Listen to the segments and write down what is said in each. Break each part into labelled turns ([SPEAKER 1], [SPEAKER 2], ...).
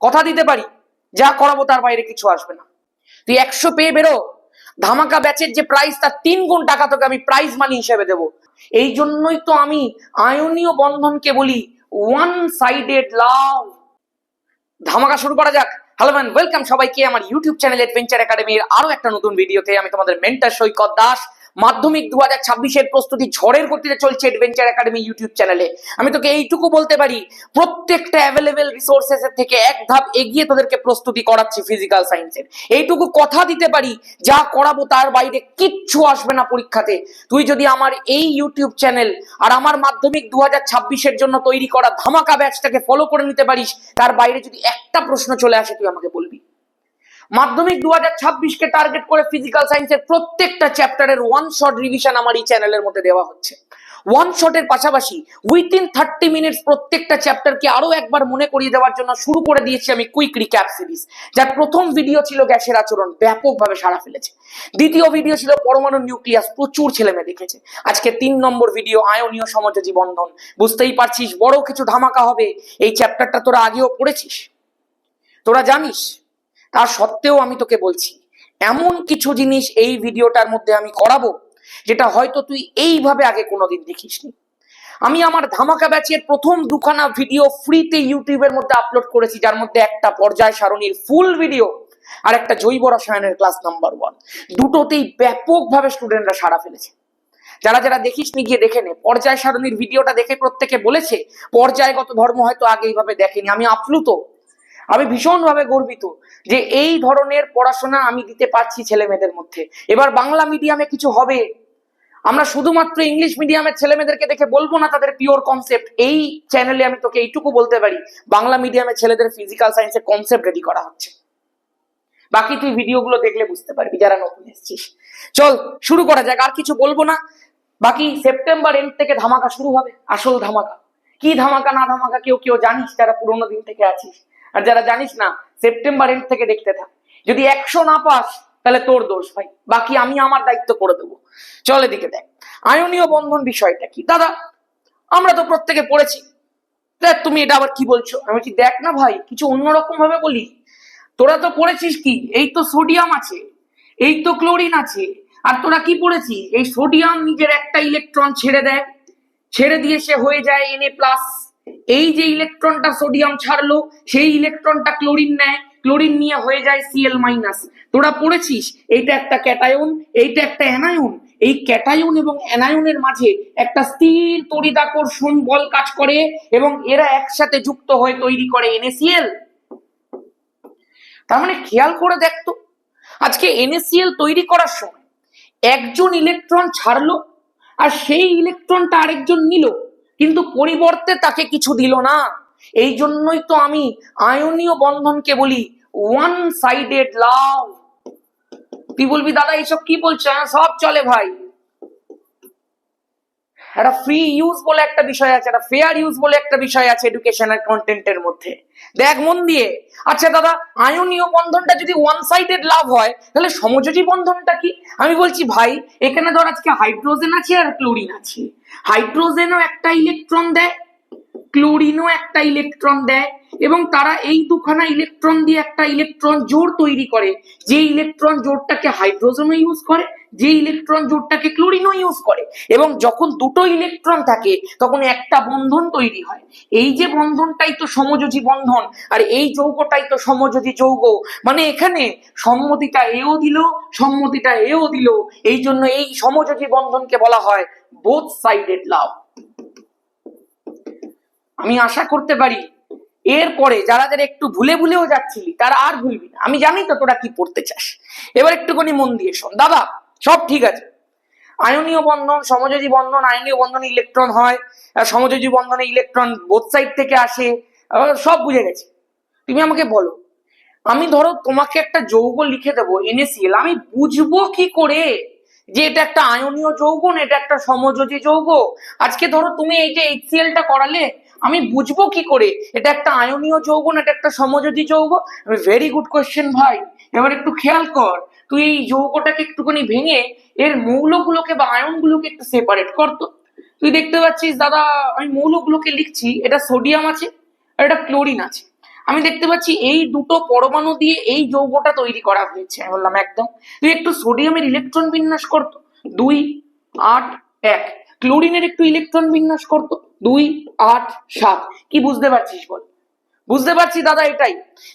[SPEAKER 1] কথা দিতে পারি, যা করাবো তার বাইরে কিছু আসবে না। তুই একশো পেয়ে বেরো, ধামাকা ব্যাচের যে প্রাইস তার তিন গুণ টাকা তোকে আমি প্রাইজ মানি হিসেবে দেব। এই জন্যই তো আমি আয়নীয় বন্ধনকে বলি ওয়ান সাইডেড লাভ ধামাকা শুরু করা যাক। হ্যালো ম্যান ওয়েলকাম সবাইকে আমার ইউটিউব চ্যানেল অ্যাডভেঞ্চার একাডেমির আরও একটা নতুন ভিডিওতে আমি তোমাদের মেন্টার সৈকত দাস। মাধ্যমিক দু হাজার ছাব্বিশের প্রস্তুতি ঝড়ের গতিতে চলছে অ্যাডভেঞ্চার একাডেমি ইউটিউব চ্যানেলে আমি তোকে এইটুকু বলতে পারি, প্রত্যেকটা অ্যাভেলেবেল রিসোর্সেস এর থেকে এক ধাপ এগিয়ে তোদেরকে প্রস্তুতি করাচ্ছি ফিজিক্যাল সায়েন্সের এইটুকু কথা দিতে পারি, যা করাবো তার বাইরে কিচ্ছু আসবে না পরীক্ষাতে। তুই যদি আমার এই ইউটিউব চ্যানেল আর আমার মাধ্যমিক দু হাজার ছাব্বিশের জন্য তৈরি করা ধামাকা ব্যাচটাকে ফলো করে নিতে পারিস, তার বাইরে যদি একটা প্রশ্ন চলে আসে, তুই আমাকে বলবি। মাধ্যমিক দু হাজার ছাব্বিশকে টার্গেট করে ফিজিক্যাল সায়েন্সের প্রত্যেকটা চ্যাপ্টারের ওয়ান শট রিভিশন আমার এই চ্যানেলের মধ্যে দেওয়া হচ্ছে। ওয়ান শটের পাশাপাশি উইথিন থার্টি মিনিটস প্রত্যেকটা চ্যাপ্টারকে আরও একবার মনে করিয়ে দেওয়ার জন্য শুরু করে দিয়েছি আমি কুইক রিক্যাপ সিরিজ যার প্রথম ভিডিও ছিল গ্যাসের আচরণ, ব্যাপকভাবে সাড়া ফেলেছে। দ্বিতীয় ভিডিও ছিল পরমাণু নিউক্লিয়াস প্রচুর ছেলে মেয়ে দেখেছে। আজকে তিন নম্বর ভিডিও আয়নীয় সমযোজী বন্ধন বুঝতেই পারছিস বড় কিছু ধামাকা হবে। এই চ্যাপ্টারটা তোরা আগেও পড়েছিস? তোরা জানিস? তা সত্ত্বেও আমি তোকে বলছি, এমন কিছু জিনিস এই ভিডিওটার মধ্যে আমি করাবো, যেটা হয়তো তুই এইভাবে আগে কোনোদিন দেখিসনি। আমি আমার ধামাকা ব্যাচের প্রথম দুখানা ভিডিও ফ্রিতে ইউটিউবের মধ্যে আপলোড করেছি, যার মধ্যে একটা পর্যায় সারণীর ফুল ভিডিও আর একটা জৈব রসায়নের ক্লাস নাম্বার ওয়ান দুটোতেই ব্যাপকভাবে স্টুডেন্টরা সাড়া ফেলেছে। যারা যারা দেখিসনি, গিয়ে দেখে নে। পর্যায় সারণীর ভিডিওটা দেখে প্রত্যেকে বলেছে, পর্যায়গত ধর্ম হয়তো আগে এইভাবে দেখেনি। আমি আপ্লুত আমি ভীষণভাবে গর্বিত যে এই ধরনের পড়াশোনা আমি দিতে পারছি ছেলে মেয়েদের মধ্যে। এবার বাংলা মিডিয়ামে কিছু হবে। আমরা শুধুমাত্র ইংলিশ মিডিয়ামের ছেলে মেয়েদেরকে দেখে বলব না তাদের পিওর কনসেপ্ট এই চ্যানেলে আমি তোকে এইটুকু বলতে পারি, বাংলা মিডিয়ামের ছেলেদের ফিজিক্যাল সায়েন্সের কনসেপ্ট রেডি করা হচ্ছে। বাকি তুই ভিডিওগুলো দেখলে বুঝতে পারবি যারা নতুন এসেছিস। চল, শুরু করা যাক, আর কিছু বলব না। বাকি সেপ্টেম্বর এন্ড থেকে ধামাকা শুরু হবে, আসল ধামাকা। কি ধামাকা, না ধামাকা কেউ কেউ জানিস, যারা পুরোনো দিন থেকে আছিস। আর যারা জানিস না সেপ্টেম্বর এন্ড থেকে দেখতে থাক। যদি একশো না পাস, তাহলে তোর দোষ ভাই। বাকি আমি আমার দায়িত্ব করে দেবো। চল এদিকে দেখ। আয়নীয় বন্ধন বিষয়টা কি? দাদা, আমরা তো প্রত্যেকে পড়েছি। দেখ, তুমি এটা আবার কি বলছো? আমি বলছি দেখ না ভাই, কিছু অন্যরকম ভাবে বলি? তোরা তো পড়েছিস কি? এই তো সোডিয়াম আছে, এই তো ক্লোরিন আছে। আর তোরা কি পড়েছিস? এই সোডিয়াম নিজের একটা ইলেকট্রন ছেড়ে দেয়। ছেড়ে দিয়ে সে হয়ে যায় এনএ প্লাস এই যে ইলেকট্রনটা সোডিয়াম ছাড়লো, সেই ইলেকট্রনটা ক্লোরিন নেয়। ক্লোরিন নিয়ে হয়ে যায় সিএল মাইনাস তোরা পড়েছিস? এইটা একটা ক্যাটায়ন, এইটা একটা অ্যানায়ন। এই ক্যাটায়ন এবং অ্যানায়নের মাঝে একটা স্থির তড়িদাকর্ষণ বল কাজ করে এবং এরা একসাথে যুক্ত হয়ে তৈরি করে এনএসিএল তার মানে খেয়াল করে দেখতো আজকে এনএসিএল তৈরি করার সময় একজন ইলেকট্রন ছাড়লো আর সেই ইলেকট্রনটা আরেকজন নিল। কিন্তু পরিবর্তে তাকে কিছু দিল না। এই জন্যই তো আমি আয়নীয় বন্ধনকে বলি ওয়ান সাইডেড লাভ তুই বলবি দাদা এইসব কি বলছে? হ্যাঁ সব চলে ভাই। একটা ফ্রি ইউজ বলে একটা বিষয় আছে, একটা ফেয়ার ইউজ বলে একটা বিষয় আছে এডুকেশনাল কন্টেন্টের মধ্যে। দেখ মন দিয়ে। আচ্ছা দাদা আয়নীয় বন্ধনটা যদি ওয়ান সাইডেড লাভ হয়, তাহলে সমযোজী বন্ধনটা কি? আমি বলছি, ভাই, এখানে ধর আজকে হাইড্রোজেন আছে আর ক্লোরিন আছে। হাইড্রোজেনও একটা ইলেকট্রন দেয় ক্লোরিনও একটা ইলেকট্রন দেয়, এবং তারা এই দুখানা ইলেকট্রন দিয়ে একটা ইলেকট্রন জোড় তৈরি করে। যে ইলেকট্রন জোড়টাকে হাইড্রোজেনও ইউজ করে যে ইলেকট্রন জোড়টাকে ক্লোরিনও ইউজ করে, এবং যখন দুটো ইলেকট্রন থাকে, তখন একটা বন্ধন তৈরি হয়। এই যে বন্ধনটাই তো সমযোজী বন্ধন, আর এই যৌগটাই তো সমযোজী যৌগ। মানে এখানে সম্মতিটা এও দিল, সম্মতিটা এও দিল। এই জন্য এই সমযোজী বন্ধনকে বলা হয় বোথ সাইডেড লাভ আমি আশা করতে পারি, এরপরে যারা যারা একটু ভুলে ভুলেও যাচ্ছিলি, তারা আর ভুলবি না। আমি জানি তো তোরা কি পড়তে চাস। এবার একটুখানি মন দিয়ে শোন। দাদা সব ঠিক আছে। আয়নীয় বন্ধন, সমযোজী বন্ধন, আয়নীয় বন্ধনে ইলেকট্রন হয় সমযোজী বন্ধনে ইলেকট্রন বোথ সাইড থেকে আসে সব বুঝে গেছি। তুমি আমাকে বলো, আমি ধরো তোমাকে একটা যৌগ লিখে দেবো এনএসিএল আমি বুঝব কি করে যে এটা একটা আয়নীয় যৌগ না এটা একটা সমযোজী যৌগ? আজকে ধরো তুমি এই যে HCl টা করালে, আমি বুঝব কি করে এটা একটা আয়নীয় যৌগ না এটা একটা সমযোজী যৌগ? ভেরি গুড কোয়েশ্চেন ভাই, এবার একটু খেয়াল কর। তুই এই যৌগটাকে একটুখানি ভেঙে এর মৌলগুলোকে বা আয়নগুলোকে একটু সেপারেট করতো তুই দেখতে পাচ্ছিস দাদা, আমি মৌলগুলোকে লিখছি, এটা সোডিয়াম আছে আর এটা ক্লোরিন আছে। আমি দেখতে পাচ্ছি এই দুটো পরমাণু দিয়ে এই যৌগটা তৈরি করা হয়েছে, আমি বললাম একদম। তুই একটু সোডিয়ামের ইলেকট্রন বিন্যাস করতো দুই, আট, এক। ক্লোরিনের একটু ইলেকট্রন বিন্যাস করতো দুই, আট, সাত। কি বুঝতে পারছিস বল? বুঝতে পারছি দাদা এটাই,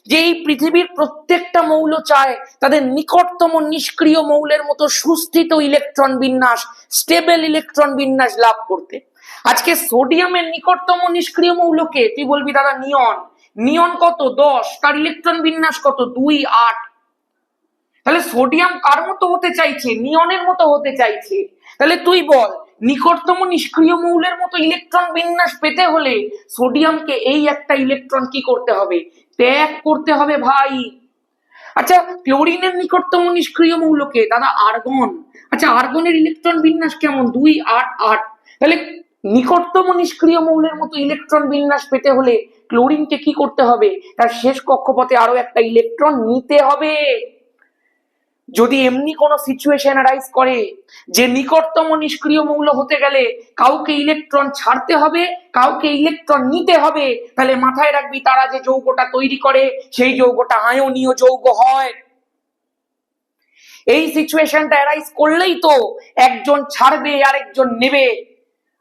[SPEAKER 1] যে এই পৃথিবীর প্রত্যেকটা মৌল চায় তাদের নিকটতম নিষ্ক্রিয় মৌলের মতো সুস্থিত ইলেকট্রন বিন্যাস, স্টেবল ইলেকট্রন বিন্যাস লাভ করতে। আজকে সোডিয়ামের নিকটতম নিষ্ক্রিয় মৌলকে তুই বলবি দাদা নিয়ন। নিয়ন কত? দশ। তার ইলেকট্রন বিন্যাস কত? দুই, আট। তাহলে সোডিয়াম কার মতো হতে চাইছে? নিয়নের মতো হতে চাইছে। তাহলে তুই বল নিকটতম নিষ্ক্রিয় মৌলের মতো ইলেকট্রন বিন্যাস পেতে হলে সোডিয়ামকে এই একটা ইলেকট্রন কি করতে হবে? ত্যাগ করতে হবে ভাই। আচ্ছা ক্লোরিনের নিকটতম নিষ্ক্রিয় মৌলকে, দাদা আর্গন আচ্ছা আর্গনের ইলেকট্রন বিন্যাস কেমন? দুই আট আট। তাহলে নিকটতম নিষ্ক্রিয় মৌলের মতো ইলেকট্রন বিন্যাস পেতে হলে ক্লোরিনকে কি করতে হবে? তার শেষ কক্ষপথে আরও একটা ইলেকট্রন নিতে হবে। যদি এমনি কোনো সিচুয়েশন রাইজ করে যে নিকটতম নিষ্ক্রিয় মৌল হতে গেলে কাউকে ইলেকট্রন ছাড়তে হবে, কাউকে ইলেকট্রন নিতে হবে, তাহলে মাথায় রাখবি তারা যে যৌগটা তৈরি করে, সেই যৌগটা আয়নীয় যৌগ হয়। এই সিচুয়েশনটা অ্যারাইজ করলেই তো একজন ছাড়বে, আরেকজন নেবে।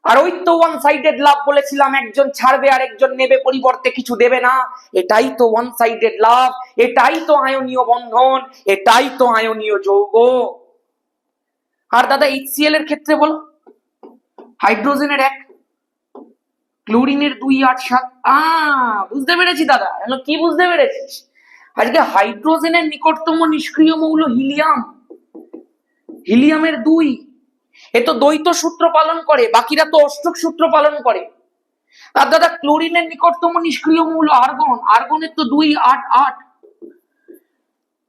[SPEAKER 1] আর ওই তো ওয়ান সাইডেড লাভ বলেছিলাম, একজন ছাড়বে আর একজন নেবে, পরিবর্তে কিছু দেবে না। এটাই তো ওয়ান সাইডেড লাভ এটাই তো আয়নীয় বন্ধন, এটাই তো আয়নীয় যৌগ। আর দাদা এইচসিএল এর ক্ষেত্রে বলো। হাইড্রোজেনের এক ক্লোরিনের দুই, আট, সাত বুঝতে পেরেছি দাদা। কি বুঝতে পেরেছিস? আজকে হাইড্রোজেনের নিকটতম নিষ্ক্রিয় মৌল হিলিয়াম হিলিয়ামের দুই এ তো দ্বৈত সূত্র পালন করে, বাকিরা তো অষ্টক সূত্র পালন করে। আর দাদা, ক্লোরিনের নিকটতম নিষ্ক্রিয় মৌল আর্গন, আর্গনের তো দুই আট আট।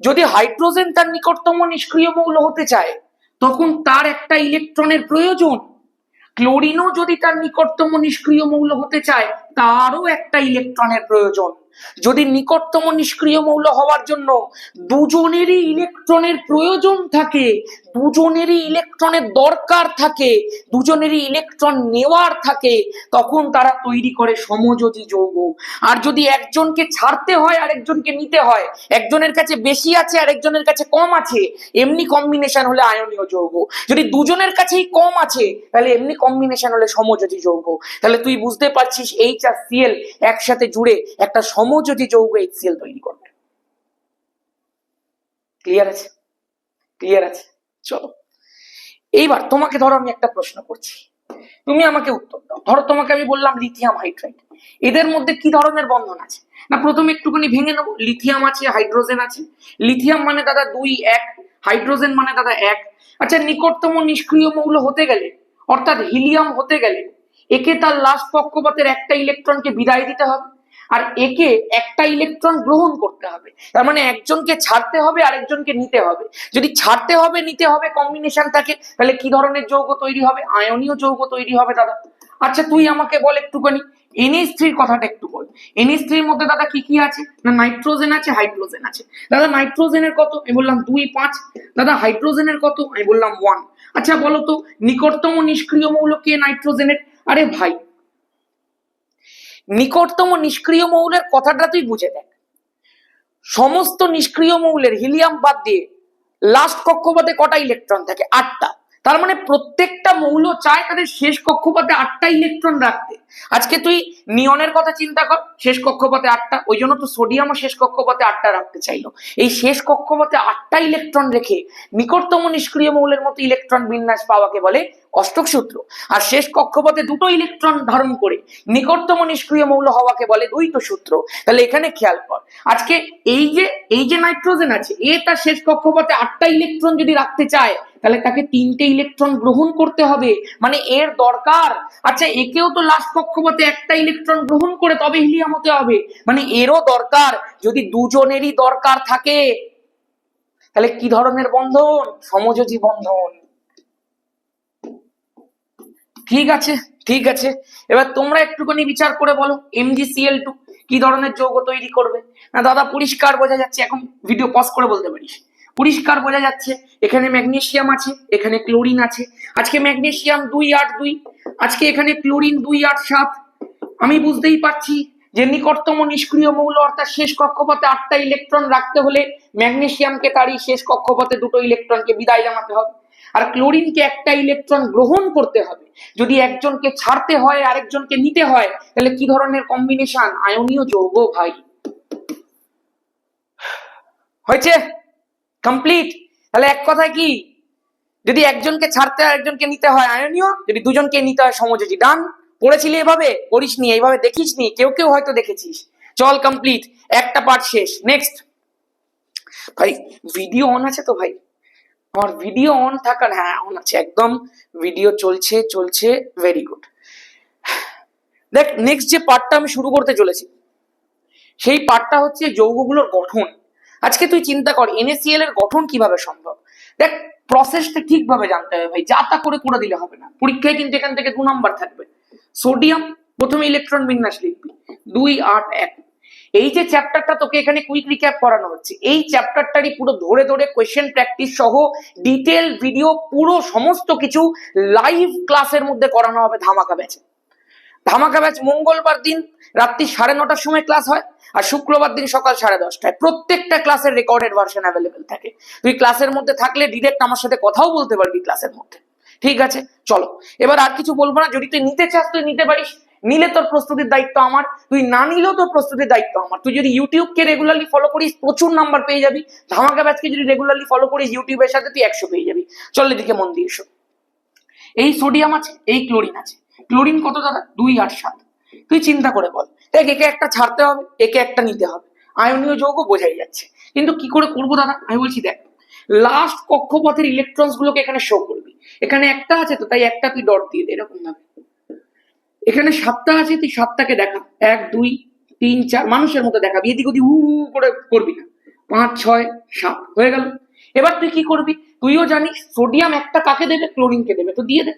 [SPEAKER 1] যদি হাইড্রোজেন তার নিকটতম নিষ্ক্রিয় মৌল হতে চায়, তখন তার একটা ইলেকট্রনের প্রয়োজন। ক্লোরিনও যদি তার নিকটতম নিষ্ক্রিয় মৌল হতে চায়, তারও একটা ইলেকট্রনের প্রয়োজন। যদি নিকটতম নিষ্ক্রিয় মৌল হওয়ার জন্য দুজনেরই ইলেকট্রনের প্রয়োজন থাকে দুজনেরই ইলেকট্রনের দরকার থাকে, দুজনেরই ইলেকট্রন নেওয়ার থাকে, তখন তারা তৈরি করে সমযোজী যৌগ। আর যদি একজনকে ছাড়তে হয় আর একজনকে নিতে হয়, একজনের কাছে বেশি আছে আর একজনের কাছে কম আছে, এমনি কম্বিনেশন হলে আয়নীয় যৌগ। যদি দুজনের কাছেই কম আছে, তাহলে এমনি কম্বিনেশন হলে সমযোজী যৌগ। তাহলে তুই বুঝতে পারছিস এইচ আর সিএল একসাথে জুড়ে একটা সমযোজী যৌগ এইচসিএল তৈরি করবে। ক্লিয়ার আছে? ক্লিয়ার আছে? চলো। এইবার তোমাকে ধরো আমি একটা প্রশ্ন করছি। তুমি আমাকে উত্তর দাও। ধরো তোমাকে আমি বললাম লিথিয়াম হাইড্রাইড এদের মধ্যে কি ধরনের বন্ধন আছে? না, প্রথমে একটুখানি ভেঙে নেব। লিথিয়াম আছে হাইড্রোজেন আছে। লিথিয়াম মানে দাদা দুই, এক। হাইড্রোজেন মানে দাদা এক। আচ্ছা নিকটতম নিষ্ক্রিয় মৌল হতে গেলে, অর্থাৎ হিলিয়াম হতে গেলে, একে তার লাস্ট পক্ষপাতের একটা ইলেকট্রনকে বিদায় দিতে হবে। আর একে একটা ইলেকট্রন গ্রহণ করতে হবে। তার মানে একজনকে ছাড়তে হবে, আরেকজনকে নিতে হবে। যদি ছাড়তে হবে, নিতে হবে কম্বিনেশন থাকে তাহলে কি ধরনের যৌগ তৈরি হবে? আয়নীয় যৌগ তৈরি হবে দাদা। আচ্ছা তুই আমাকে বল একটুখানি। এনএস থ্রির কথাটা একটু বল। এনএস থ্রির মধ্যে দাদা কি কি আছে? না নাইট্রোজেন আছে হাইড্রোজেন আছে। দাদা নাইট্রোজেনের কত? আমি বললাম দুই, পাঁচ। দাদা হাইড্রোজেনের কত? আমি বললাম ওয়ান আচ্ছা বলো তো, নিকটতম নিষ্ক্রিয় মৌল কে নাইট্রোজেনের আরে ভাই নিকটতম নিষ্ক্রিয় মৌলের কথাটা তুই বুঝে দেখ। সমস্ত নিষ্ক্রিয় মৌলের হিলিয়াম বাদ দিয়ে লাস্ট কক্ষপথে কটা ইলেকট্রন থাকে? আটটা। তার মানে প্রত্যেকটা মৌল চায় তাদের শেষ কক্ষপথে আটটা ইলেকট্রন রাখতে। আজকে তুই নিয়নের কথা চিন্তা কর, শেষ কক্ষপথে আটটা, ওই জন্য তো সোডিয়ামও শেষ কক্ষপথে আটটা রাখতে চাইলো। এই শেষ কক্ষপথে আটটা ইলেকট্রন রেখে নিকটতম নিষ্ক্রিয় মৌলের মতো ইলেকট্রন বিন্যাস পাওয়াকে বলে অষ্টক সূত্র আর শেষ কক্ষপথে দুটো ইলেকট্রন ধারণ করে নিকটতম নিষ্ক্রিয় মৌল হওয়াকে বলে দ্বৈত সূত্র। তাহলে এখানে খেয়াল কর, আজকে এই যে এই যে নাইট্রোজেন আছে, এ তার শেষ কক্ষপথে আটটা ইলেকট্রন যদি রাখতে চায়, তাহলে তাকে তিনটে ইলেকট্রন গ্রহণ করতে হবে। মানে এর দরকার। আচ্ছা একেও তো লাস্ট কক্ষপথে একটা ইলেকট্রন গ্রহণ করে তবে হিলিয়াম হতে হবে। মানে এরও দরকার, যদি দুজনেরই দরকার থাকে। তাহলে কি ধরনের বন্ধন? সমযোজী বন্ধন। ঠিক আছে ঠিক আছে। এবার তোমরা একটুখানি বিচার করে বলো এমজিসিএল টু কি ধরনের যৌগ তৈরি করবে? না, দাদা, পরিষ্কার বোঝা যাচ্ছে, এখন ভিডিও পজ করে বলতে পারিস। পরিষ্কার বোঝা যাচ্ছে, এখানে ম্যাগনেসিয়াম আছে, এখানে ক্লোরিন আছে। আজকে ম্যাগনেসিয়াম দুই আট দুই, আজকে এখানে ক্লোরিন দুই আট সাত। আমি বুঝতেই পারছি যে নিকটতম নিষ্ক্রিয় মৌল অর্থাৎ শেষ কক্ষপথে আটটা ইলেকট্রন রাখতে হলে ম্যাগনেসিয়ামকে তারই শেষ কক্ষপথে দুটো ইলেকট্রনকে বিদায় জানাতে হবে। আর ক্লোরিনকে একটা ইলেকট্রন গ্রহণ করতে হবে। যদি একজনকে ছাড়তে হয়, আরেকজনকে নিতে হয়, তাহলে কি ধরনের কম্বিনেশন আয়নীয় যৌগ, ভাই। হয়েছে? কমপ্লিট তাহলে এক কথায় কি? যদি একজনকে ছাড়তে হয় একজনকে নিতে হয়, আয়নীয়। যদি দুজনকে নিতে হয়, সমযোজী। ডান পড়েছিলি এভাবে? করিসনি এইভাবে দেখিসনি? কেউ কেউ হয়তো দেখেছিস। চল কমপ্লিট একটা পার্ট শেষ। নেক্সট ভাই ভিডিও অন আছে তো, ভাই? আমার ভিডিও অন থাকার হ্যাঁ অন আছে, একদম ভিডিও চলছে চলছে ভেরি গুড দেখ নেক্সট যে পার্টটা আমি শুরু করতে চলেছি, সেই পার্টটা হচ্ছে যৌগগুলোর গঠন। আজকে তুই চিন্তা কর এনএসিএল এর গঠন কীভাবে সম্ভব? দেখ প্রসেসটা ঠিকভাবে জানতে হবে ভাই, যা তা করে করে দিলে হবে না। পরীক্ষায় কিন্তু এখান থেকে দু নাম্বার থাকবে। সোডিয়াম প্রথমে ইলেকট্রন বিন্যাস লিখবি, দুই আট এক। এই যে চ্যাপ্টারটা তোকে এখানে কুইক রিক্যাপ করানো হচ্ছে, এই চ্যাপ্টারটারই পুরো ধরে ধরে কোয়েশ্চেন প্র্যাকটিস সহ ডিটেল ভিডিও পুরো সমস্ত কিছু লাইভ ক্লাসের মধ্যে করানো হবে ধামাকা ব্যাচে ধামাকা ব্যাচ মঙ্গলবার দিন রাত্রি সাড়ে নটার সময় ক্লাস হয় আর শুক্রবার দিন সকাল সাড়ে দশটায়। প্রত্যেকটা ক্লাসের রেকর্ডেড ভার্সন অ্যাভেলেবেল থাকে। তুই ক্লাসের মধ্যে থাকলে ডিরেক্ট আমার সাথে কথাও বলতে পারবি ক্লাসের মধ্যে। ঠিক আছে? চলো। এবার আর কিছু বলব না। যদি তুই নিতে চাস, তুই নিতে পারিস। নিলে তোর প্রস্তুতির দায়িত্ব আমার, তুই না নিলেও তোর প্রস্তুতির দায়িত্ব আমার। তুই যদি ইউটিউবকে রেগুলারলি ফলো করিস, প্রচুর নাম্বার পেয়ে যাবি। ধামাকা ব্যাচকে যদি রেগুলারলি ফলো করিস, ইউটিউবের সাথে তুই একশো পেয়ে যাবি। চল এদিকে মন দিয়ে এসো এই সোডিয়াম আছে, এই ক্লোরিন আছে। ক্লোরিন কত দাদা? দুই আট সাত। তুই চিন্তা করে বল। দেখ, একে একটা ছাড়তে হবে, একে একটা নিতে হবে। আয়নীয় যৌগ বোঝাই যাচ্ছে। কিন্তু কি করে করব দাদা? আমি বলছি দেখ লাস্ট কক্ষপথের ইলেকট্রনস গুলোকে এখানে শো করবি। এখানে একটা আছে তো, তাই একটা তুই ডট দিয়ে দে, এরকম ভাবে। এখানে সাতটা আছে, তুই সাতটাকে দেখা। এক, দুই, তিন, চার, মানুষের মতো দেখাবি এদিক ওদিক হু করে করবি না। পাঁচ, ছয়, সাত, হয়ে গেল। এবার তুই কি করবি? তুইও জানিস, সোডিয়াম একটা কাকে দেবে? ক্লোরিনকে দেবে। তো দিয়ে দে।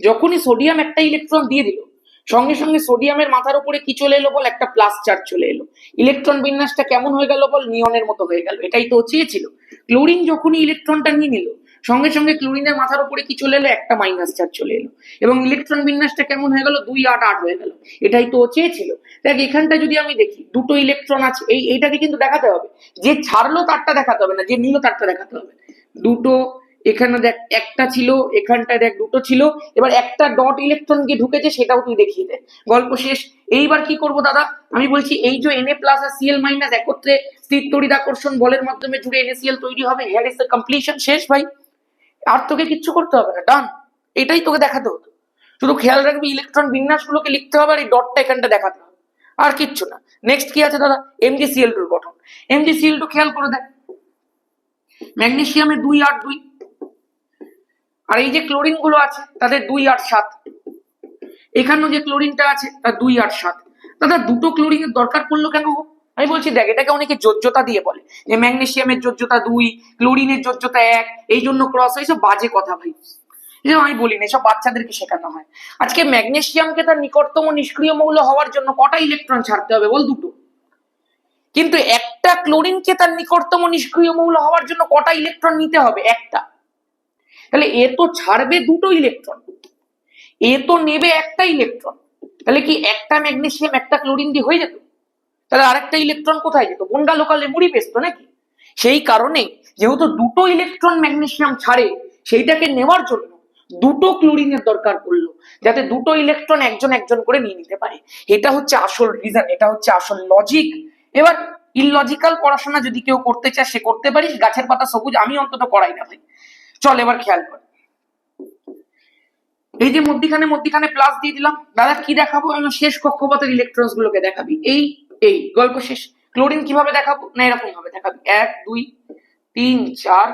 [SPEAKER 1] যখনই সোডিয়াম একটা ইলেকট্রন দিয়ে দিল, সঙ্গে সঙ্গে সোডিয়ামের মাথার উপরে কি চলে এলো বল? একটা প্লাস চার্জ চলে এলো। ইলেকট্রন বিন্যাসটা কেমন হয়ে গেল বল? নিয়নের মতো হয়ে গেল। এটাই তো চেয়েছিল। ক্লোরিন যখনই ইলেকট্রনটা নিয়ে নিল সঙ্গে সঙ্গে ক্লোরিনের মাথার উপরে কি চলে এলো? একটা মাইনাস চার্জ চলে এলো। এবং ইলেকট্রন বিন্যাসটা কেমন হয়ে গেল? দুই আট আট হয়ে গেল। এটাই তো চেয়েছিল। দেখ এখানটা যদি আমি দেখি, দুটো ইলেকট্রন আছে, এই, এইটাকে কিন্তু দেখাতে হবে। যে ছাড়লো তারটা দেখাতে হবে না, যে নিল তারটা দেখাতে হবে। দুটো, এখানে দেখ, একটা ছিল, এখানটায় দেখ, দুটো ছিল। এবার একটা ডট ইলেকট্রন গিয়ে ঢুকেছে, সেটাও তুই দেখিয়ে দে। গল্প শেষ। এইবার কি করব দাদা? আমি বলছি, এই যে এনএ প্লাস আর সিএল মাইনাস একত্রে স্থির তড়িৎ আকর্ষণ বলের মাধ্যমে জুড়ে এনএসিএল তৈরি হবে। হেয়ার ইজ দ্য কমপ্লিশন শেষ ভাই। আর তোকে কিচ্ছু করতে হবে না ডান এটাই তোকে দেখাতে হতো। শুধু খেয়াল রাখবি ইলেকট্রন বিন্যাসগুলোকে লিখতে হবে আর এই ডটটা এখানটা দেখাতে হবে। আর কিচ্ছু না। নেক্সট কি আছে দাদা? এমজিসিএল টুর গঠন এমজিসিএল টু খেয়াল করে দেখ। ম্যাগনেসিয়ামে দুই আট দুই। আর এই যে ক্লোরিনগুলো আছে, তাদের দুই আট সাত। এখানেও যে ক্লোরিনটা আছে, তার দুই আট সাত। দাদা, দুটো ক্লোরিনের দরকার পড়ল কেন গো? আমি বলছি, দেখ, এটাকে অনেকে যোজ্যতা দিয়ে বলে। যে ম্যাগনেশিয়ামের যোজ্যতা দুই, ক্লোরিনের যোজ্যতা এক, এই জন্য ক্রস হয়েছে বাজে কথা ভাই। আমি বলি না এসব বাচ্চাদেরকে শেখানো হয়। আজকে ম্যাগনেশিয়ামকে তার নিকটতম নিষ্ক্রিয় মৌল হওয়ার জন্য কটা ইলেকট্রন ছাড়তে হবে বল দুটো? কিন্তু একটা ক্লোরিনকে তার নিকটতম নিষ্ক্রিয় মৌল হওয়ার জন্য কটা ইলেকট্রন নিতে হবে? একটা। তাহলে এ তো ছাড়বে দুটো ইলেকট্রন এ তো নেবে একটা ইলেকট্রন তাহলে কি একটা ম্যাগনেশিয়াম, একটা ক্লোরিন দিয়ে হয়ে যেত? তাহলে আরেকটা ইলেকট্রন কোথায় যেত? বনগা লোকালে মুড়ি পেস্ত নাকি? সেই কারণে যেহেতু দুটো ইলেকট্রন ম্যাগনেসিয়াম ছাড়ে, সেইটাকে নেওয়ার জন্য দুটো ক্লোরিনের দরকার পড়ল, যাতে দুটো ইলেকট্রন একজন একজন করে নিয়ে নিতে পারে। এটা হচ্ছে আসল রিজন এটা হচ্ছে আসল লজিক এবার ইললজিক্যাল পড়াশোনা যদি কেউ করতে চায়, সে করতে পারিস, গাছের পাতা সবুজ, আমি অন্তত করাই না ভাই। চল এবার খেয়াল কর। এই যে মধ্যিখানে মধ্যিখানে প্লাস দিয়ে দিলাম, দাদা কি দেখাবো? শেষ কক্ষপথের ইলেকট্রনস গুলোকে দেখাবি। এই এই গল্প শেষ। ক্লোরিন কীভাবে দেখাবো? না এরকম ভাবে দেখাবি। এক, দুই, তিন, চার,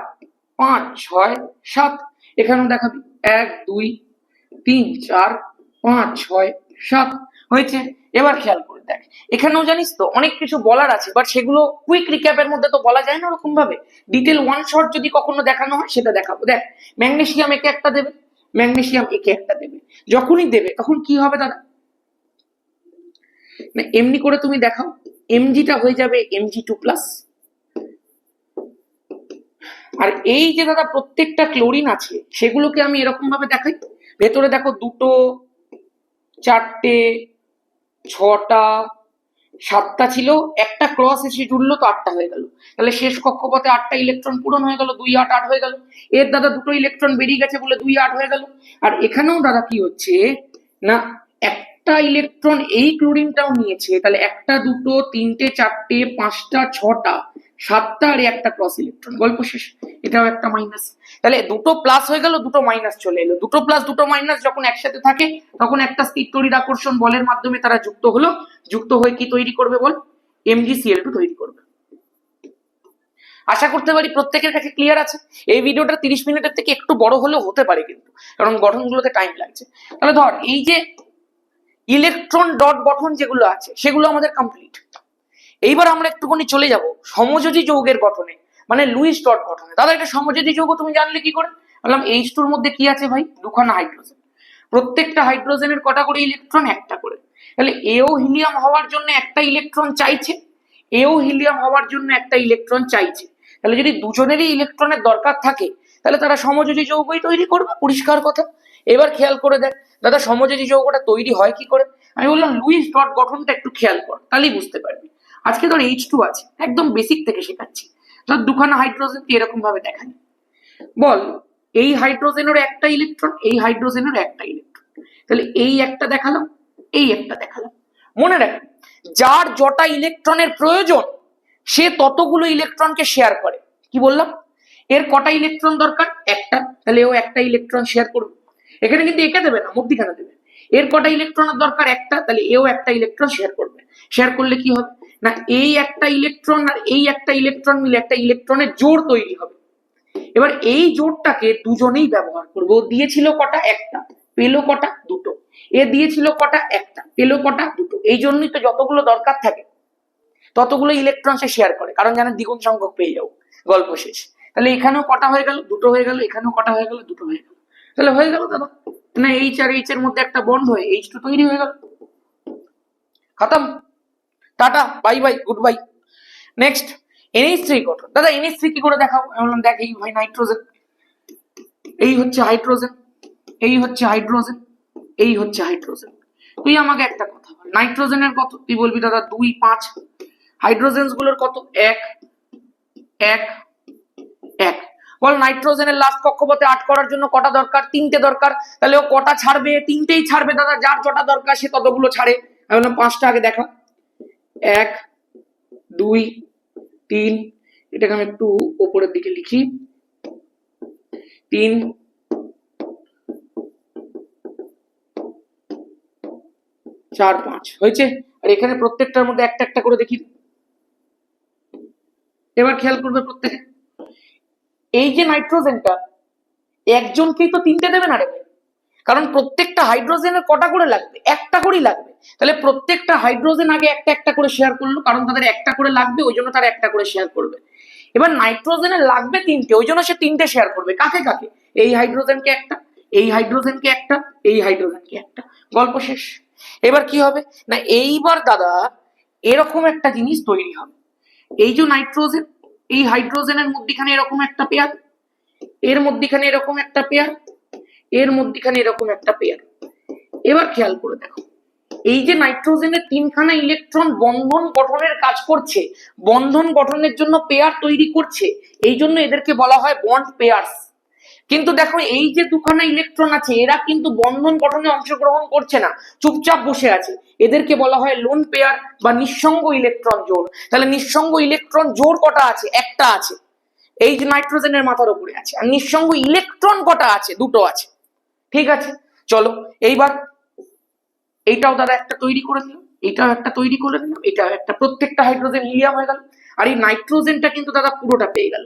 [SPEAKER 1] পাঁচ, ছয়, সাত। এখানেও দেখাবি। এক, দুই, তিন, চার, পাঁচ, ছয়, সাত। হয়েছে? এবার খেয়াল করে দেখ। এখানেও জানিস তো অনেক কিছু বলার আছে বাট সেগুলো কুইক রিক্যাপের মধ্যে তো বলা যায় না ওরকম ভাবে ডিটেল ওয়ান শট যদি কখনো দেখানো হয়, সেটা দেখাবো। দেখ ম্যাগনেশিয়াম একে একটা দেবে ম্যাগনেশিয়াম একে একটা দেবে। যখনই দেবে, তখন কি হবে দাদা? এমনি করে তুমি দেখাও। এমজিটা হয়ে যাবে এমজি টু প্লাস আর এই যে দাদা প্রত্যেকটা ক্লোরিন আছে, সেগুলোকে আমি এরকম ভাবে দেখাই। ভেতরে দেখো দুটো, চারটে, ছটা, সাতটা ছিল। একটা ক্রস এসে জুড়লো তো আটটা হয়ে গেল। তাহলে শেষ কক্ষপথে আটটা ইলেকট্রন পূরণ হয়ে গেল, দুই আট আট হয়ে গেল। এর দাদা দুটো ইলেকট্রন বেরিয়ে গেছে বলে দুই আট হয়ে গেল। আর এখানেও দাদা কি হচ্ছে, না একটা ইলেকট্রন এই ক্লোরিনটাও নিয়েছে, তাহলে একটা দুটো, তিনটে, চারটে, পাঁচটা, ছটা, সাতটা আর একটা ক্রস ইলেকট্রন গল্প শেষ, এটাও একটা মাইনাস তাহলে দুটো প্লাস হয়ে গেল, দুটো মাইনাস চলে এলো। দুটো প্লাস দুটো মাইনাস যখন একসাথে থাকে, তখন একটা স্থির তড়িৎ আকর্ষণ বলের মাধ্যমে তারা যুক্ত হলো। যুক্ত হয়ে কি তৈরি করবে বল? এমজিসিএল টু তৈরি করবে। আশা করতে পারি প্রত্যেকের কাছে ক্লিয়ার আছে। এই ভিডিওটা তিরিশ মিনিটের থেকে একটু বড় হলেও হতে পারে কিন্তু, কারণ গঠনগুলোতে টাইম লাগছে। তাহলে ধর, এই যে ইলেকট্রন ডট গঠন যেগুলো আছে, সেগুলো আমাদের কমপ্লিট এইবার আমরা একটুখানি চলে যাব সমযোজী যৌগের গঠনে মানে লুইস ডট গঠনে। দাদা, এটা সমযোজী যৌগ তুমি জানলে কি করে? বললাম এইচ টুর মধ্যে কি আছে ভাই? দুখানা হাইড্রোজেন প্রত্যেকটা হাইড্রোজেনের কটা করে ইলেকট্রন একটা করে। তাহলে এও হিলিয়াম হওয়ার জন্য একটা ইলেকট্রন চাইছে। এও হিলিয়াম হওয়ার জন্য একটা ইলেকট্রন চাইছে। তাহলে যদি দুজনেরই ইলেকট্রনের দরকার থাকে, তাহলে তারা সমযোজী যৌগই তৈরি করবে। পরিষ্কার কথা। এবার খেয়াল করে দেখ। দাদা সমযোজী যৌগটা তৈরি হয় কি করে? আমি বললাম লুইস ডট গঠনটা একটু খেয়াল কর তাহলেই বুঝতে পারবি। আজকে ধর এইচ টু আছে একদম বেসিক থেকে শেখাচ্ছি। ধর দুখানা হাইড্রোজেন এরকম ভাবে দেখানি বল এই হাইড্রোজেনের একটা ইলেকট্রন এই হাইড্রোজেনের একটা ইলেকট্রন তাহলে এই একটা দেখালাম এই একটা দেখালাম। মনে রাখবি যার যটা ইলেকট্রনের প্রয়োজন সে ততগুলো ইলেকট্রনকে শেয়ার করে। কি বললাম? এর কটা ইলেকট্রন দরকার? একটা। তাহলে ও একটা ইলেকট্রন শেয়ার করবে। এখানে কিন্তু একে দেবে না মধ্যিখানে দেবে? এর কটা ইলেকট্রনের দরকার? একটা। তাহলে এও একটা ইলেকট্রন শেয়ার করবে। শেয়ার করলে কি হবে? না, এই একটা ইলেকট্রন আর এই একটা ইলেকট্রন মিলে একটা ইলেকট্রনের জোড় তৈরি হবে। এবার এই জোড়টাকে দুজনেই ব্যবহার করবে। ও দিয়েছিল কটা? একটা। পেল কটা? দুটো। এ দিয়েছিল কটা? একটা। পেল কটা? দুটো। এই জন্যই তো যতগুলো দরকার থাকে, ততগুলো ইলেকট্রন সে শেয়ার করে। কারণ জানে দ্বিগুণ সংখ্যক পেয়ে যাও। গল্প শেষ। তাহলে এখানেও কটা হয়ে গেল? দুটো হয়ে গেল। এখানেও কটা হয়ে গেল? দুটো হয়ে গেল। তাহলে হয়ে গেল দাদা। না এইচ আর এইচ এর মধ্যে একটা বন্ড হয়ে এইচ টু তৈরি হয়ে গেল। খতম। Tata bye bye good bye next NH three গঠন। দাদা এনএইচ থ্রি কি করে দেখাবো? আমি বললাম, দেখ, এই ভাই নাইট্রোজেন এই হচ্ছে হাইড্রোজেন এই হচ্ছে হাইড্রোজেন এই হচ্ছে হাইড্রোজেন তুই আমাকে একটা কথা বল। নাইট্রোজেনের কত? তুই বলবি, দাদা, দুই, পাঁচ। হাইড্রোজেনসগুলোর কত? এক এক এক। বল নাইট্রোজেনের লাস্ট কক্ষপথে আট করার জন্য কটা দরকার? তিনটে দরকার। তাহলে ও কটা ছাড়বে? তিনটেই ছাড়বে। দাদা, যার যটা দরকার সে ততগুলো ছাড়ে। আমি বললাম, পাঁচটা আগে দেখা। এক, দুই, তিন, এটাকে আমি একটু ওপরের দিকে লিখি। তিন, চার, পাঁচ। হয়েছে? আর এখানে প্রত্যেকটার মধ্যে একটা একটা করে দেখি। এবার খেয়াল করবে প্রত্যেকে এই যে নাইট্রোজেনটা একজনকেই তো তিনটে দেবে না রে। কারণ প্রত্যেকটা হাইড্রোজেনের কটা করে লাগবে? একটা করেই লাগবে। তাহলে প্রত্যেকটা হাইড্রোজেন আগে একটা একটা করে শেয়ার করল, কারণ তাদের একটা করে লাগবে, ওই জন্য তারা একটা করে শেয়ার করবে। এবার নাইট্রোজেনের লাগবে তিনটে, ওই জন্য সে তিনটে শেয়ার করবে। কাকে কাকে? এই হাইড্রোজেনকে একটা, এই হাইড্রোজেনকে একটা, এই হাইড্রোজেনকে একটা। গল্প শেষ। এবার কি হবে? না, এইবার দাদা, এরকম একটা জিনিস তৈরি হবে। এই যে নাইট্রোজেন এই হাইড্রোজেনের মধ্যিখানে এরকম একটা পেয়ার, এর মধ্যিখানে এরকম একটা পেয়ার, এর মধ্যিখানে এরকম একটা পেয়ার। এবার খেয়াল করে দেখো, এই যে নাইট্রোজেনের তিনখানা ইলেকট্রন বন্ধন গঠনের কাজ করছে, বন্ধন গঠনের জন্য পেয়ার তৈরি করছে, এই জন্য এদেরকে বলা হয় বন্ড পেয়ার্স। কিন্তু দেখো, এই যে দুখানা ইলেকট্রন আছে, এরা কিন্তু বন্ধন গঠনে অংশগ্রহণ করছে না। চুপচাপ বসে আছে। এদেরকে বলা হয় লোন পেয়ার বা নিঃসঙ্গ ইলেকট্রন জোর তাহলে নিঃসঙ্গ ইলেকট্রন জোর কটা আছে? একটা আছে। এই যে নাইট্রোজেনের মাথার উপরে আছে। আর নিঃসঙ্গ ইলেকট্রন কটা আছে? দুটো আছে। ঠিক আছে? চলো, এইবার এইটাও দাদা একটা তৈরি করে দিলাম এটাও একটা তৈরি করে দিলাম এটাও একটা প্রত্যেকটা হাইড্রোজেন হিলিয়াম হয়ে গেল। আর এই নাইট্রোজেনটা কিন্তু দাদা পুরোটা পেয়ে গেল।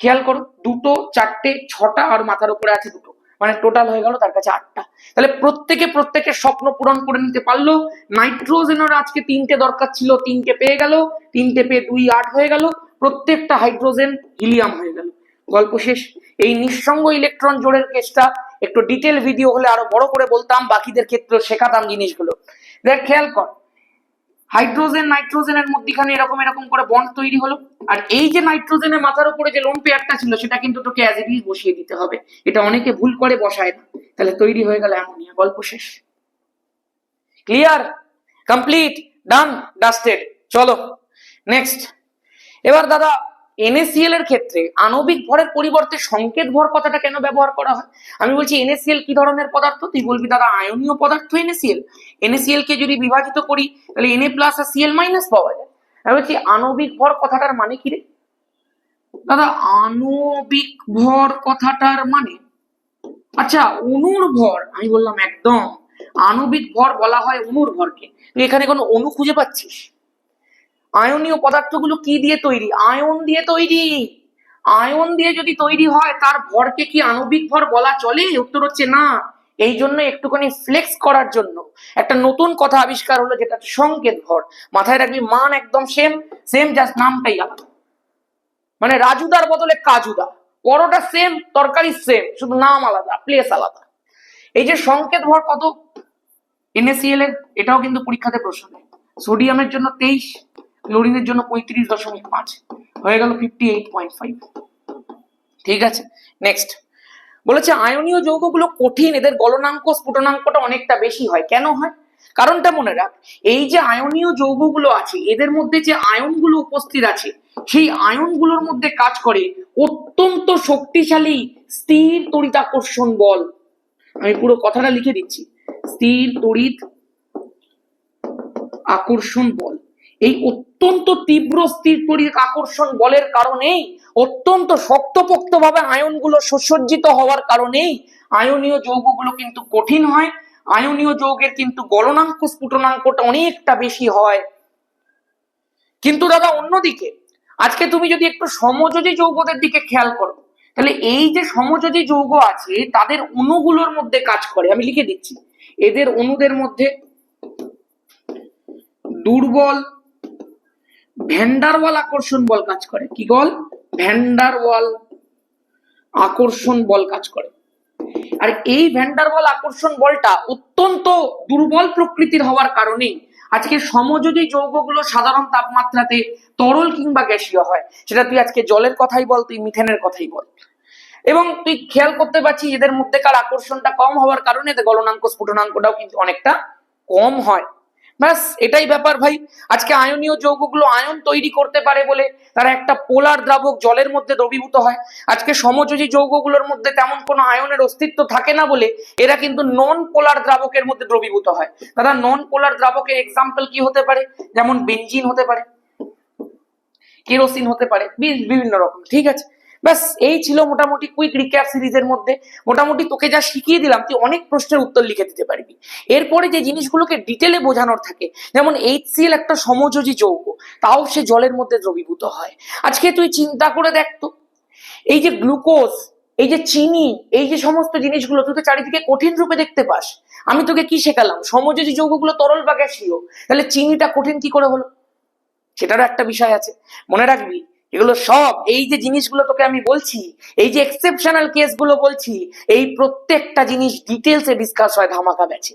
[SPEAKER 1] খেয়াল করো, দুটো, চারটে, ছটা আর মাথার উপরে আছে দুটো। মানে টোটাল হয়ে গেল তার কাছে আটটা। তাহলে প্রত্যেকে প্রত্যেকের স্বপ্ন পূরণ করে নিতে পারল। নাইট্রোজেনের আজকে তিনটে দরকার ছিল, তিনটে পেয়ে গেল, তিনটে পেয়ে দুই আট হয়ে গেল, প্রত্যেকটা হাইড্রোজেন হিলিয়াম হয়ে গেল। গল্প শেষ। এই নিঃসঙ্গ ইলেকট্রন জোড়ের কেসটা একটু ডিটেল ভিডিও হলে আরও বড় করে বলতাম, বাকিদের ক্ষেত্রে শেখাতাম জিনিসগুলো। দেখ, খেয়াল কর হাইড্রোজেন, নাইট্রোজেনের মধ্যখানে এরকম এরকম করে বন্ড তৈরি হলো। আর এই যে নাইট্রোজেনের মাথার উপরে যে লোন পেয়ারটা ছিল, সেটা কিন্তু তোকে অ্যাজ ইট ইজ বসিয়ে দিতে হবে। এটা অনেকে ভুল করে বসায় না। তাহলে তৈরি হয়ে গেল অ্যামোনিয়া। গল্প শেষ। ক্লিয়ার কমপ্লিট ডান ডাস্টেড চলো। নেক্সট এবার দাদা এনএসিএল এর ক্ষেত্রে আণবিক ভরের পরিবর্তে সংকেত ভর কথাটা কেন ব্যবহার করা হয়? আমি বলছি এনএসিএল কি ধরনের পদার্থ? তুই বলবি, দাদা, আয়নীয় পদার্থ এনএসিএল এনএসিএল কে যদি বিভাজিত করি, তাহলে এনএ প্লাস আর সিএল মাইনাস পাওয়া যায়। আমি বলছি, আণবিক ভর কথাটার মানে কি রে? দাদা, আণবিক ভর কথাটার মানে? আচ্ছা অণুর ভর, আমি বললাম একদম। আণবিক ভর বলা হয় অণুর ভরকে। এখানে কোনো অণু খুঁজে পাচ্ছিস? আয়নীয় পদার্থগুলো কি দিয়ে তৈরি? আয়ন দিয়ে তৈরি। আয়ন দিয়ে যদি তৈরি হয়, তার ভরকে কি আণবিক ভর বলা চলে? উত্তর হচ্ছে না। এই জন্য একটুখানি ফ্লেক্স করার জন্য। একটা নতুন কথা আবিষ্কার হলো, যেটা সংকেত ভর। মাথায় রাখবি, মান একদম সেম সেম জাস্ট নামটাই আলাদা। মানে রাজুদার বদলে কাজুদা। পরোটা সেম তরকারি সেম শুধু নাম আলাদা প্লেস আলাদা। এই যে সংকেত ভর কত? এনএসিএল এর, এটাও কিন্তু পরীক্ষাতে প্রশ্ন সোডিয়ামের জন্য তেইশ ক্লোরিনের জন্য পঁয়ত্রিশ দশমিক পাঁচ। হয়ে গেল ফিফটি এইট পয়েন্ট ফাইভ ঠিক আছে? নেক্সট বলেছে, আয়নীয় যৌগগুলো কঠিন, এদের গলনাঙ্ক, স্ফুটনাঙ্কটা অনেকটা বেশি হয়। কেন হয়? কারণটা মনে রাখ, এই যে আয়নীয় যৌগগুলো আছে, এদের মধ্যে যে আয়নগুলো উপস্থিত আছে, সেই আয়নগুলোর মধ্যে কাজ করে অত্যন্ত শক্তিশালী স্থির তড়িতাকর্ষণ বল। আমি পুরো কথাটা লিখে দিচ্ছি। স্থির তড়িৎ আকর্ষণ বল। এই অত্যন্ত তীব্র স্থির তড়িৎ আকর্ষণ বলের কারণেই, অত্যন্ত শক্তপোক্ত ভাবে আয়নগুলো সুসজ্জিত হওয়ার কারণেই আয়নীয় যৌগগুলো কিন্তু কঠিন হয়। আয়নীয় যৌগের কিন্তু গলনাঙ্ক, স্ফুটনাঙ্কটা অনেকটা বেশি হয়। কিন্তু দাদা, অন্যদিকে, আজকে তুমি যদি একটু সমযোজী যৌগদের দিকে খেয়াল করো, তাহলে এই যে সমযোজী যৌগ আছে, তাদের অণুগুলোর মধ্যে কাজ করে। আমি লিখে দিচ্ছি। এদের অণুদের মধ্যে দুর্বল ভ্যান্ডারওয়াল আকর্ষণ বল কাজ করে। কি বল? ভ্যান্ডারওয়াল আকর্ষণ বল কাজ করে। আর এই ভ্যান্ডারওয়াল আকর্ষণ বলটা অত্যন্ত দুর্বল প্রকৃতির হওয়ার কারণেই আজকে সমযোজী যৌগগুলো সাধারণ তাপমাত্রাতে তরল কিংবা গ্যাসীয় হয়। সেটা তুই আজকে জলের কথাই বল, তুই মিথেনের কথাই বল। এবং তুই খেয়াল করতে পারছিস এদের মধ্যেকার আকর্ষণটা কম হওয়ার কারণে এদের গলনাঙ্ক, স্ফুটনাঙ্কটাও কিন্তু অনেকটা কম হয়। ব্যাস, এটাই ব্যাপার ভাই। আজকে আয়নীয় যৌগগুলো আয়ন তৈরি করতে পারে বলে তারা একটা পোলার দ্রাবক জলের মধ্যে দ্রবীভূত হয়। আজকে সমযোজী যৌগগুলোর মধ্যে তেমন কোনো আয়নের অস্তিত্ব থাকে না বলে এরা কিন্তু নন পোলার দ্রাবকের মধ্যে দ্রবীভূত হয়। তারা নন পোলার দ্রাবকের এক্সাম্পল কি হতে পারে? যেমন বেঞ্জিন হতে পারে কেরোসিন হতে পারে বিভিন্ন রকম, ঠিক আছে? ব্যাস, এই ছিল মোটামুটি কুইক রিক্যাপ সিরিজের মধ্যে। মোটামুটি তোকে যা শিখিয়ে দিলাম, তুই অনেক প্রশ্নের উত্তর লিখে দিতে পারবি। এরপরে যে জিনিসগুলোকে ডিটেলে বোঝানোর থাকে, যেমন এইচসিএল একটা সমযোজী যৌগ, তাও সে জলের মধ্যে দ্রবীভূত হয়। আজকে তুই চিন্তা করে দেখ তো, এই যে গ্লুকোজ এই যে চিনি, এই যে সমস্ত জিনিসগুলো, তুই তো চারিদিকে কঠিন রূপে দেখতে পাস। আমি তোকে কি শেখালাম? সমযোজী যৌগগুলো তরল বা গ্যাসীয় তাহলে চিনিটা কঠিন কি করে হলো? সেটারও একটা বিষয় আছে। মনে রাখবি এগুলো সব, এই যে জিনিসগুলো তোকে আমি বলছি, এই যে এক্সেপশনাল কেসগুলো বলছি, এই প্রত্যেকটা জিনিস ডিটেলসে ডিসকাস হয় ধামাকা ব্যাচে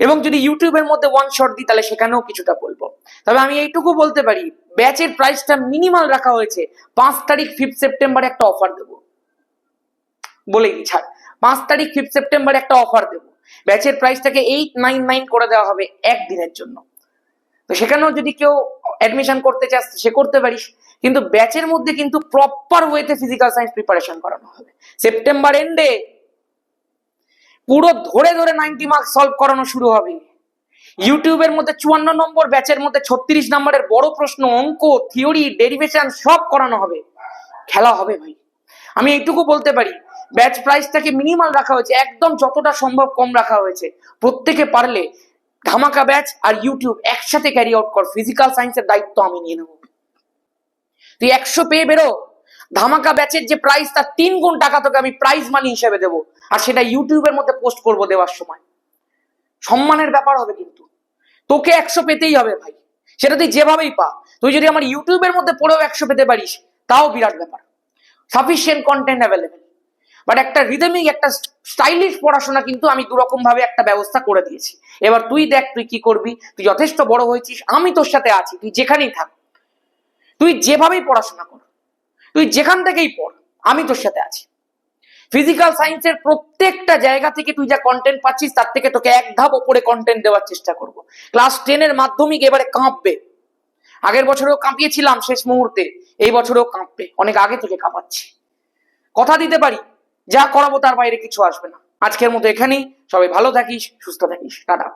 [SPEAKER 1] এবং যদি ইউটিউবের মধ্যে ওয়ান শট দিই, তাহলে সেখানেও কিছুটা বলব। তবে আমি এইটুকু বলতে পারি ব্যাচের প্রাইসটা মিনিমাল রাখা হয়েছে, পাঁচ তারিখ ফিফথ সেপ্টেম্বরে একটা অফার দেবো। বলে দিই, ছাড়, পাঁচ তারিখ ফিফথ সেপ্টেম্বরে একটা অফার দেবো। ব্যাচের প্রাইসটাকে এইট নাইন নাইন করে দেওয়া হবে একদিনের জন্য। তো সেখানেও যদি কেউ অ্যাডমিশন করতে চাস, সে করতে পারিস। কিন্তু ব্যাচের মধ্যে কিন্তু প্রপার ওয়েতে ফিজিক্যাল সায়েন্স প্রিপারেশন করানো হবে। সেপ্টেম্বর এন্ডে পুরো ধরে ধরে নাইনটি মার্কস সলভ করানো শুরু হবে। ইউটিউবের মধ্যে চুয়ান্ন নম্বর, ব্যাচের মধ্যে ছত্রিশ নম্বরের বড় প্রশ্ন, অঙ্ক থিওরি ডেরিভেশন সব করানো হবে। খেলা হবে ভাই। আমি এইটুকু বলতে পারি, ব্যাচ প্রাইসটাকে মিনিমাল রাখা হয়েছে, একদম যতটা সম্ভব কম রাখা হয়েছে। প্রত্যেকে পারলে ধামাকা ব্যাচ আর ইউটিউব একসাথে ক্যারি আউট কর। ফিজিক্যাল সায়েন্সের দায়িত্ব আমি নিয়ে নেব। তুই একশো পেয়ে বেরো। ধামাকা ব্যাচের যে প্রাইস তার তিন গুণ টাকা তোকে আমি প্রাইজ মানি হিসেবে দেবো। আর সেটা ইউটিউবের মধ্যে পোস্ট করব দেওয়ার সময়। সম্মানের ব্যাপার হবে কিন্তু। তোকে একশো পেতেই হবে ভাই। সেটা তুই যেভাবেই পা। তুই যদি আমার ইউটিউবের মধ্যে পড়েও একশো পেতে পারিস, তাও বিরাট ব্যাপার। সাফিসিয়েন্ট কন্টেন্ট অ্যাভেলেবেল বাট একটা রিদমিক একটা স্টাইলিশ পড়াশোনা কিন্তু আমি দুরকম ভাবে একটা ব্যবস্থা করে দিয়েছি। এবার তুই দেখ তুই কি করবি। তুই যথেষ্ট বড় হয়েছিস। আমি তোর সাথে আছি। তুই যেখানেই থাক। তুই যেভাবেই পড়াশোনা কর, তুই যেখান থেকেই পড়, আমি তোর সাথে আছি। ফিজিক্যাল সায়েন্সের প্রত্যেকটা জায়গা থেকে তুই যা কন্টেন্ট পাচ্ছিস, তার থেকে তোকে এক ধাপ ওপরে কন্টেন্ট দেওয়ার চেষ্টা করব। ক্লাস টেনের মাধ্যমিক এবারে কাঁপবে। আগের বছরেও কাঁপিয়েছিলাম শেষ মুহূর্তে, এই বছরেও কাঁপবে, অনেক আগে থেকে কাঁপাচ্ছি। কথা দিতে পারি, যা করাবো তার বাইরে কিছু আসবে না। আজকের মতো এখানেই, সবাই ভালো থাকিস, সুস্থ থাকিস, টাটা।